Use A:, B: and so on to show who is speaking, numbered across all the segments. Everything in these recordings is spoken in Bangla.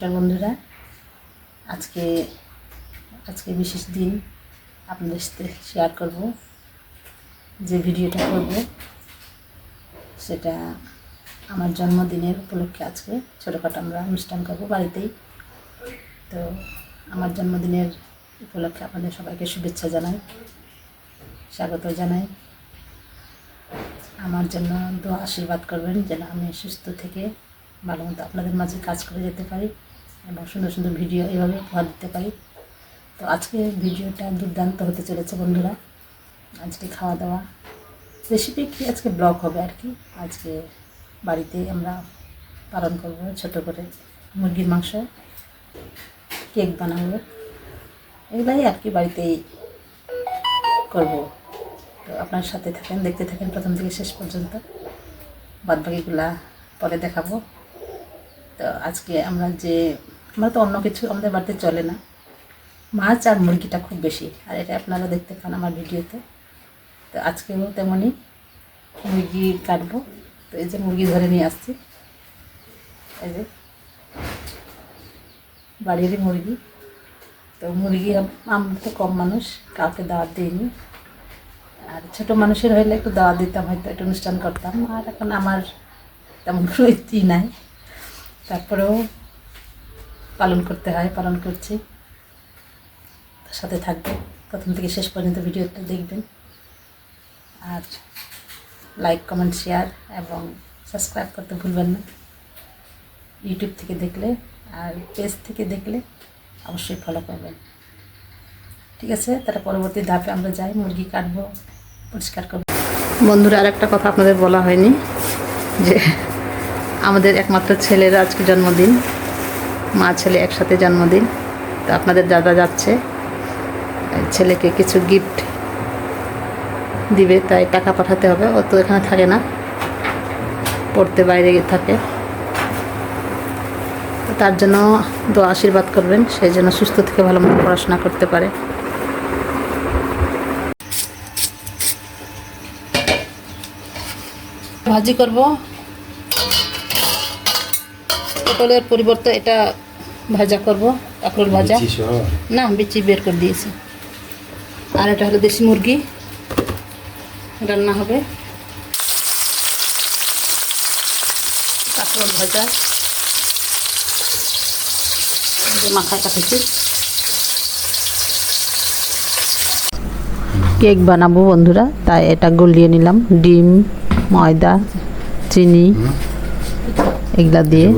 A: বন্ধুরা। আজকে আজকে বিশেষ দিন আপনাদের সাথে শেয়ার করব, যে ভিডিওটা করব। সেটা আমার জন্মদিনের উপলক্ষে আজকে ছোটোখাটো আমরা অনুষ্ঠান করব বাড়িতেই। তো আমার জন্মদিনের উপলক্ষে আপনাদের সবাইকে শুভেচ্ছা জানাই, স্বাগত জানাই। আমার জন্য দোয়া আশীর্বাদ করবেন যেন আমি সুস্থ থেকে ভালো মতো আপনাদের মাঝে কাজ করে যেতে পারি। এবং সুন্দর সুন্দর ভিডিও এভাবে উপহার দিতে পারি। তো আজকে ভিডিওটা দুর্দান্ত হতে চলেছে বন্ধুরা। আজকে খাওয়া দাওয়া রেসিপি কি আজকে ব্লগ হবে আর কি? আজকে বাড়িতে আমরা পালন করব ছোট করে মুরগির মাংস কেক বানাবো। এগুলাই আর কি বাড়িতেই করব। তো আপনার সাথে থাকেন, দেখতে থাকেন প্রথম থেকে শেষ পর্যন্ত। বাদবাকিগুলা পরে দেখাবো। তো আজকে আমরা যে আমরা তো অন্য কিছু আমাদের বাড়িতে চলে না। মাছ আর মুরগিটা খুব বেশি, আর এটা আপনারা দেখতে পান আমার ভিডিওতে। তো আজকেও তেমনই মুরগি কাটবো। তো এই যে মুরগি ধরে নিয়ে আসছি। এই যে বাড়িরই মুরগি। তো মুরগি আম- আমরা তো কম মানুষ, কাউকে দাওয়াত দিইনি। আর ছোটো মানুষের হইলে একটু দাওয়াত দিতাম, হয়তো একটু অনুষ্ঠান করতাম। আর এখন আমার তেমন কোনো ইচ্ছেই নাই। তারপরেও পালন করতে হয়, পালন করছি। তার সাথে থাকবে প্রথম থেকে শেষ পর্যন্ত ভিডিওটা দেখবেন। আর লাইক কমেন্ট শেয়ার এবং সাবস্ক্রাইব করতে ভুলবেন না। ইউটিউব থেকে দেখলে আর পেজ থেকে দেখলে অবশ্যই ফলো করবেন। ঠিক আছে? তারা পরবর্তী ধাপে আমরা যাই, মুরগি কাটবো, পরিষ্কার করব। বন্ধুরা আর একটা কথা আপনাদের বলা হয়নি যে আমাদের একমাত্র ছেলের আজকে জন্মদিন। মা ছেলে একসাথে জন্মদিন। তো আপনাদের দাদা যাচ্ছে। ছেলেকে কিছু গিফট দিবে, তাই টাকা পাঠাতে হবে। ও তো এখানে থাকে না। পড়তে বাইরে থাকে। তার জন্য দোয়া আশীর্বাদ করবেন। সেই জন্য সুস্থ থেকে ভালো মতো পড়াশোনা করতে পারে। ভাজি করব। পটলের পরিবর্তে এটা ভাজা করব কাঁকড়োর ভাজা। না বিচি বের করে দিয়েছি। আর এটা হলো দেশি মুরগি। রান্না হবে। কাঁকড়োর ভাজা। এই যে মাথায় কাটেছি। কেক বানাবো বন্ধুরা তাই এটা গলিয়ে নিলাম। ডিম ময়দা চিনি এগুলা দিয়ে।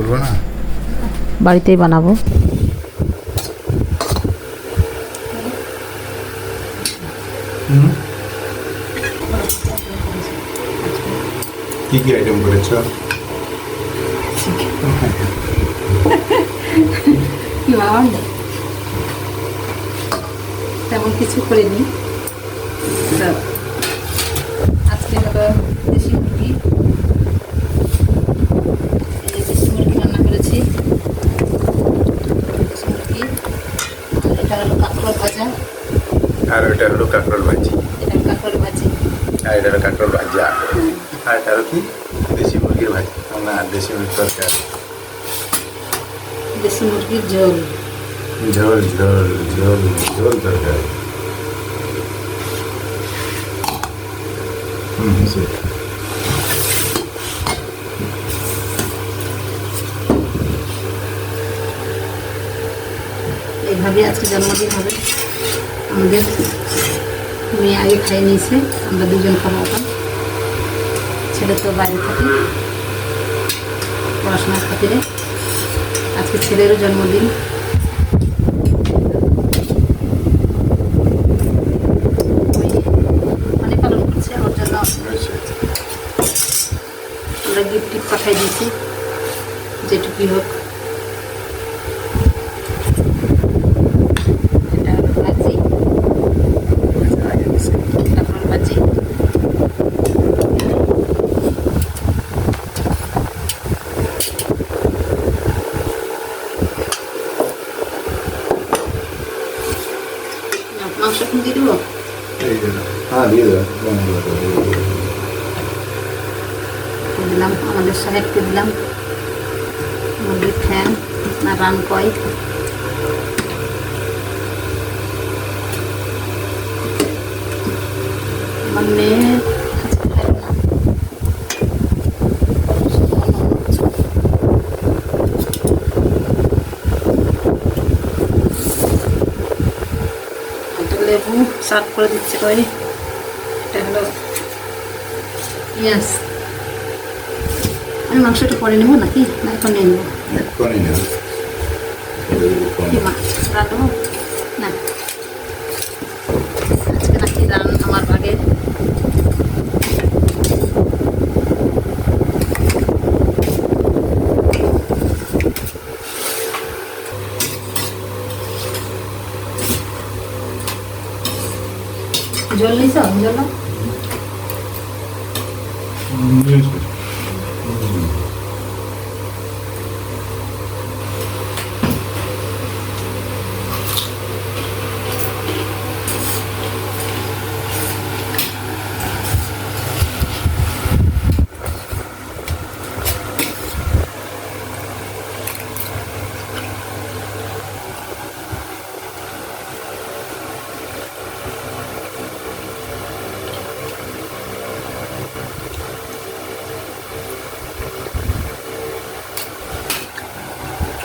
A: বাড়িতেই বানাবো।
B: কি কি আইটেম করেছ?
A: তেমন কিছু করিনি। আজকে হলো দেশি মুরগি এই যে দেশি মুরগি রান্না করেছি দেশি মুরগি আর এটা হলো কাঁকড় ভাজা
B: আর ওটা হলো কাঁকরোল ভাজি। আর এটা হলো কাঁকরোল ভাজা। আর এটা হলো কি? দেশি মুরগির ভাজি। না দেশি মুরগির তরকারি।
A: দেশি মুরগির ঝোল।
B: ঝোল ঝোল ঝোল ঝোল তরকারি। হুম
A: এইভাবে আজকে জন্মদিন হবে। আমাদের। মেয়ে আগে খাইয়ে নিয়েছে, আমরা দুজন খাব ছেলে তো বাইরে থাকে। পড়াশোনার খাতিরে। আজকে ছেলেরও জন্মদিন। মানে পালন করছে ওর জন্য আমরা গিফট টিফট পাঠাই দিয়েছি। যেটুকুই হোক এটা হলো ভাজি এটা হলো ভাজি মাংস এখন দিয়ে দেবো
B: এই জন্য হ্যাঁ দিয়ে দেবো বানাবো তো, দিয়ে দেবো।
A: দিলাম আমাদের সাহেবকে দিলাম মুরগির ঠ্যাং না রান কয় আমার মেয়ে লেবু সার্ভ করে দিচ্ছে কই। এটা হলো ইয়াস আমি মাংসটা পরে নেব নাকি? না এখন নিয়ে নেব
B: এক্ষুনি না।
A: কি মাছ রাখব না আজকে নাকি রান আমার ভাগে জল নিছ জল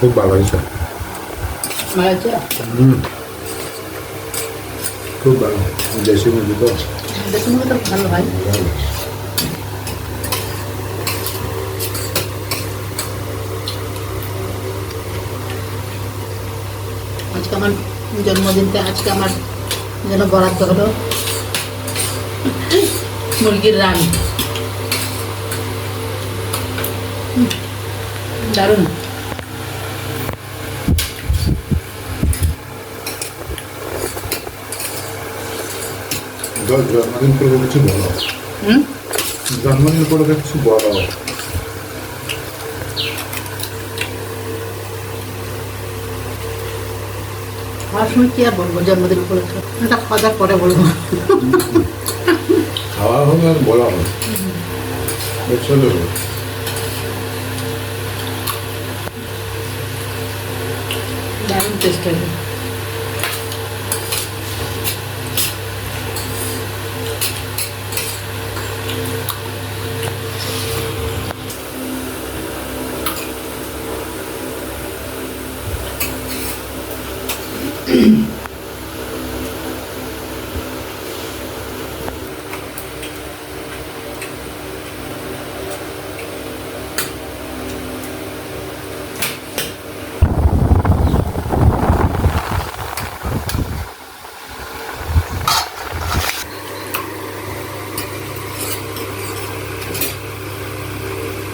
B: খুব ভালো হয়েছে
A: ভালো আছে
B: হুম খুব ভালো দেশি মুরগি তো
A: দেখুন তো ভালো হয়
B: ভালো।
A: আজকে আমার জন্মদিনতে আজকে আমার যেন বরাদ্দ হলো মুরগির রান হুম, দারুণ
B: জন্মদিন করব কিছু বলো। জন্মদিন করব কিছু বলো।
A: খাওয়ার সময় কি আর বলব জন্মদিন উপলক্ষে এটা খাওয়া দাওয়ার পরে বলব।
B: খাওয়া হবে আর বলা হবে চলো।
A: দারুণ টেস্ট হবে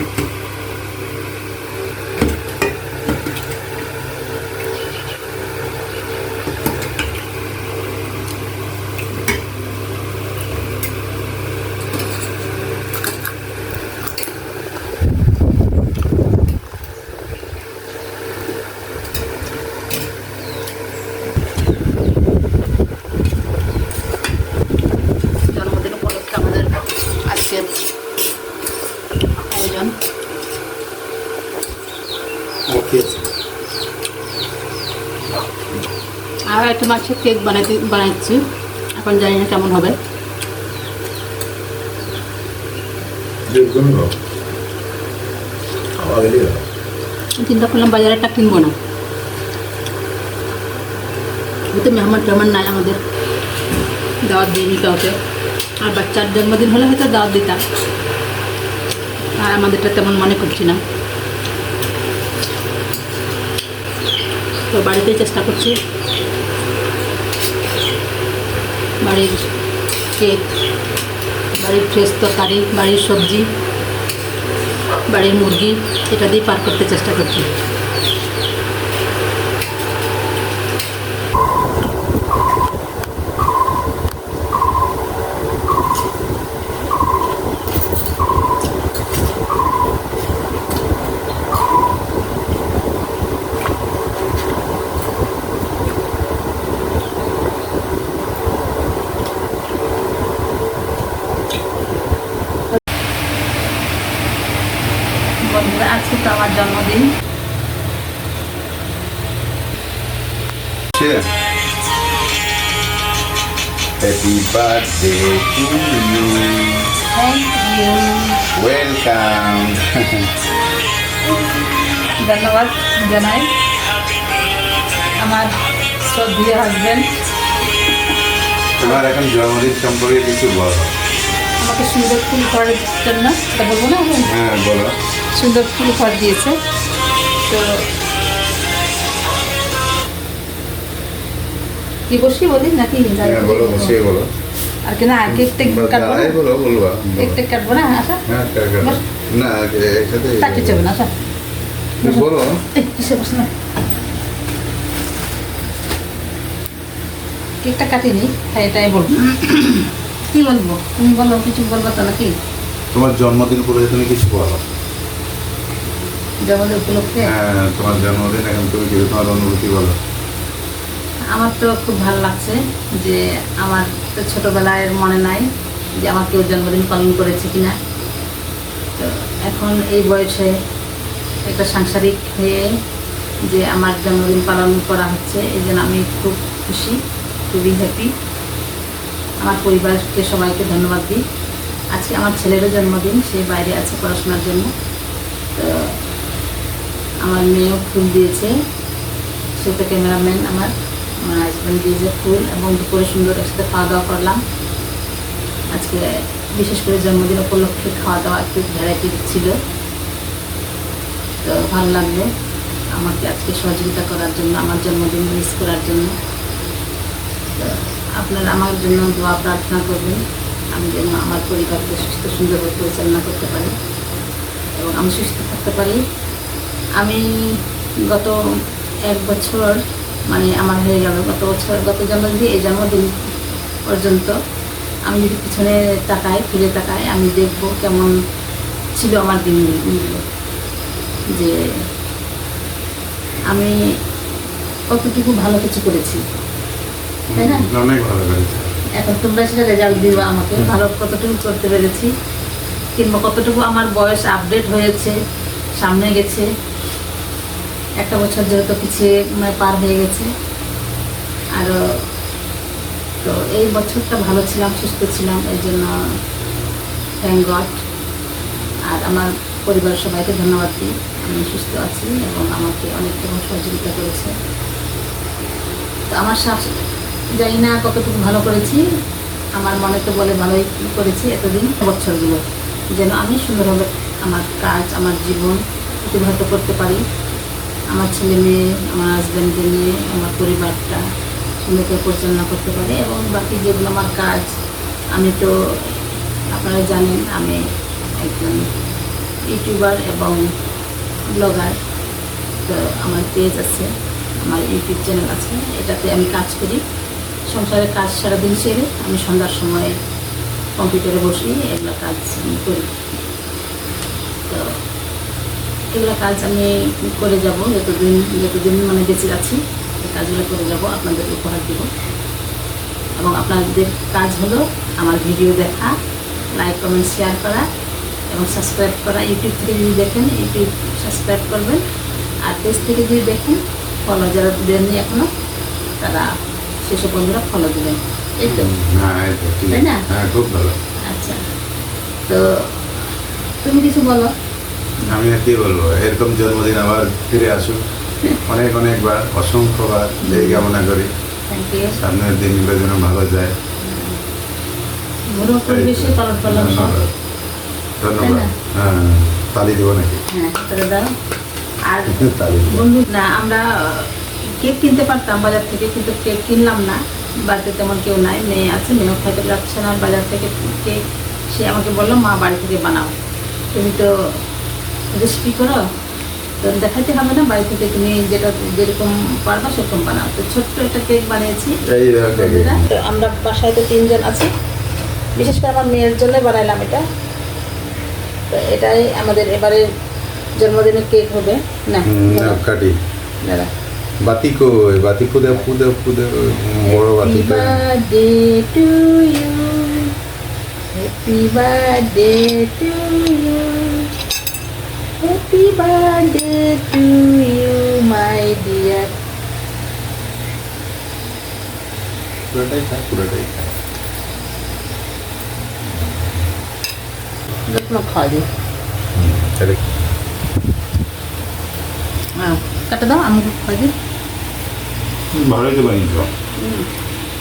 A: thank you
B: ওকে
A: আর একটা মাছের কেক বানাতে বানাচ্ছি এখন জানি না কেমন হবে। চিন্তা করলাম বাজারে একটা কিনবো না। ওই তো মেহমান টেহমান নাই আমাদের। দাওয়াত দিইনি কাউকে আর বাচ্চার জন্মদিন হলে হয়তো দাওয়াত দিতাম। আর আমাদেরটা তেমন মনে করছি না। তো বাড়িতেই চেষ্টা করছি। বাড়ির কেক, বাড়ির ফ্রেশ তরকারি, বাড়ির সবজি, বাড়ির মুরগি, এটা দিয়ে পার করতে চেষ্টা করছি বন্ধুরা আজকে তো আমার জন্মদিন
B: বসে birthday to you
A: thank you
B: welcome
A: ধন্যবাদ জানাই আমার শ্রদ্ধীয় হাজব্যান্ড
B: তোমার এখন জন্মদিন সম্পর্কে কিছু বলো
A: আমাকে সুন্দর ফুল করার জন্য এটা বলব না?
B: হ্যাঁ বলো
A: সুন্দর ফুল ঘর দিয়েছে তো কি বসি বলি নাকি
B: হ্যাঁ বলো বসে বলো
A: আর কি না কেক টেক কাটবো না?
B: বলো বলবা।
A: কেক টেক কাটবো না আচ্ছা?
B: হ্যাঁ না একসাথে
A: কাটতে না আচ্ছা?
B: বলো।
A: কিসে বস না কেকটা কাটিনি হ্যাঁ এটাই বলব। কি বলব? তুমি বলো কিছু বলব তো নাকি
B: তোমার জন্মদিন উপলক্ষে তুমি কিছু বলো।
A: জগতের উপলক্ষে?
B: হ্যাঁ তোমার জন্মদিন এখন তুমি কিছু তোমার অনুভূতি বলো।
A: আমার তো খুব ভালো লাগছে যে আমার তো ছোটোবেলায় মনে নাই যে আমার কেউ জন্মদিন পালন করেছে কিনা। তো এখন এই বয়সে একটা সাংসারিক হয়ে যে আমার জন্মদিন পালন করা হচ্ছে, এই জন্য আমি খুব খুশি, খুবই হ্যাপি আমার পরিবারকে সবাইকে ধন্যবাদ দিই। আজকে আমার ছেলেরও জন্মদিন, সে বাইরে আছে পড়াশোনার জন্য। তো আমার মেয়েও ফুল দিয়েছে। সে তো ক্যামেরাম্যান আমার। হাজব্যান্ড দিয়েছে ফুল এবং দুপুরে সুন্দর একসাথে খাওয়া দাওয়া করলাম। আজকে বিশেষ করে জন্মদিন উপলক্ষে খাওয়া দাওয়া একটু ভ্যারাইটি ছিল। তো ভালো লাগল আমাকে আজকে সহযোগিতা করার জন্য, আমার জন্মদিন মিস করার জন্য। তো আপনারা আমার জন্য দোয়া প্রার্থনা করবেন, আমি যেন আমার পরিবারকে সুস্থ সুন্দরভাবে পরিচালনা করতে পারি এবং আমি সুস্থ থাকতে পারি। আমি গত এক বছর মানে আমার হয়ে গেল গত বছর গত জন্মদিন এই জন্মদিন পর্যন্ত। আমি যদি পিছনে তাকাই ফিরে তাকাই আমি দেখব কেমন ছিল আমার দিনগুলো। যে আমি কতটুকু ভালো কিছু করেছি। তাই না?
B: অনেক ভালো করেছে।
A: এখন তোমরা সেটা রেজাল্ট দিবা আমাকে ভালো কতটুকু করতে পেরেছি কিংবা কতটুকু আমার বয়স আপডেট হয়েছে সামনে গেছে। একটা বছর যেহেতু পিছিয়ে মানে পার হয়ে গেছে। আরও তো এই বছরটা ভালো ছিলাম, সুস্থ ছিলাম, এই জন্য থ্যাংক গড আর আমার পরিবার সবাইকে ধন্যবাদ দিই, আমি সুস্থ আছি এবং আমাকে অনেক রকম সহযোগিতা করেছে। তো আমার শাশ জানি না কতটুকু ভালো করেছি, আমার মনে তো বলে ভালোই করেছি এতদিন, বছরগুলো। যেন আমি সুন্দরভাবে আমার কাজ, আমার জীবন অতিবাহিত করতে পারি। আমার ছেলে মেয়ে, আমার হাজব্যান্ডকে নিয়ে আমার পরিবারটা সুন্দরকে পরিচালনা করতে পারি এবং বাকি যেগুলো আমার কাজ, আমি তো আপনারা জানেন, আমি একজন ইউটিউবার এবং ব্লগার। তো আমার পেজ আছে, আমার ইউটিউব চ্যানেল আছে, এটাতে আমি কাজ করি। সংসারের কাজ সারাদিন সেরে আমি সন্ধ্যার সময় কম্পিউটারে বসি, এগুলো কাজ আমি করি। এগুলো কাজ আমি করে যাব যতদিন যতদিন মানে বেঁচে আছি এই কাজগুলো করে যাব আপনাদের উপহার দেব। এবং আপনাদের কাজ হলো আমার ভিডিও দেখা লাইক কমেন্ট শেয়ার করা এবং সাবস্ক্রাইব করা। ইউটিউব থেকে যদি দেখেন ইউটিউব সাবস্ক্রাইব করবেন। আর পেজ থেকে যদি দেখেন ফলো যারা দেননি এখনও তারা সেসব বন্ধুরা ফলো দেবেন। এই তো। তাই না?
B: হ্যাঁ খুব ভালো।
A: আচ্ছা। তো তুমি কিছু বলো?
B: আমি আর কি বলব এরকম জন্মদিন আবার ফিরে আসুক। অনেক অনেকবার অসংখ্যবার এই কামনা করি। সামনের দিনগুলো যেন ভালো যায়। ধন্যবাদ? হ্যাঁ তালি দেবো নাকি?
A: হ্যাঁ আর বন্ধু না আমরা কেক কিনতে পারতাম বাজার থেকে কিন্তু কেক কিনলাম না। বাড়িতে তেমন কেউ নাই মেয়ে আছে মেয়েও খাইতে যাচ্ছে না। বাজার থেকে কেক সে আমাকে বলল মা বাড়ি থেকে বানাও। তুমি তো রেসিপি করো? তো দেখাতে হবে না? বাড়ি থেকে তুমি যেটা যেরকম পারবা সেরকম বানাও। তো ছোট্ট একটা কেক বানিয়েছি। আমরা বাসায় তো তিনজন আছি। বিশেষ করে আমার মেয়ের জন্য বানাইলাম এটা। তো এটাই আমাদের এবারে জন্মদিনের কেক হবে। না
B: কাটি।
A: দাদা
B: বাতি কই? বাতি খুদে খুদে খুদে বড় বাতি
A: birthday to you. Happy birthday to you. Happy birthday to you, my dear.
B: পুরোটাই খায় পুরোটাই খায়
A: যত্ন
B: তাহলে
A: হ্যাঁ কাটা দাও আমাকে খাওয়া দিই
B: ভালোই বানিয়েছ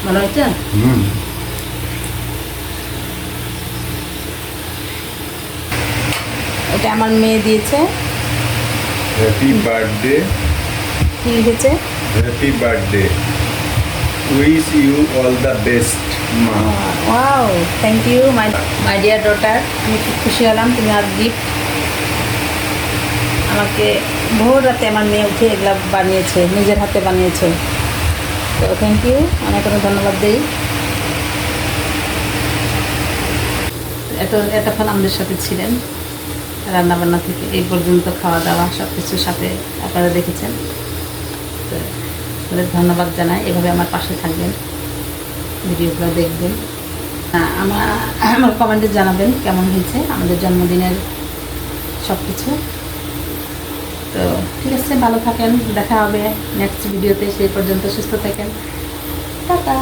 A: ভালো হয়েছে
B: হুম
A: এটা আমার মেয়ে দিয়েছে।
B: হ্যাপি বার্থডে
A: কি লিখেছে?
B: Happy birthday wish you all the best মা
A: wow thank you my my dear daughter আমি খুব খুশি হলাম তুমি আর গিফট আমাকে ভোর রাতে আমার মেয়ে উঠে এগুলা বানিয়েছে নিজের হাতে বানিয়েছে। তো থ্যাংক ইউ অনেক অনেক ধন্যবাদ দিই। এত এতক্ষণ আমাদের সাথে ছিলেন। রান্নাবান্না থেকে এই পর্যন্ত খাওয়া দাওয়া সব কিছুর সাথে আপনারা দেখেছেন। তো আপনাদের ধন্যবাদ জানাই। এভাবে আমার পাশে থাকবেন, ভিডিওগুলো দেখবেন। আমার আমার কমেন্টে জানাবেন কেমন হয়েছে আমাদের জন্মদিনের সব কিছু তো ঠিক আছে, ভালো থাকেন, দেখা হবে নেক্সট ভিডিওতে সেই পর্যন্ত সুস্থ থাকেন। টাটা!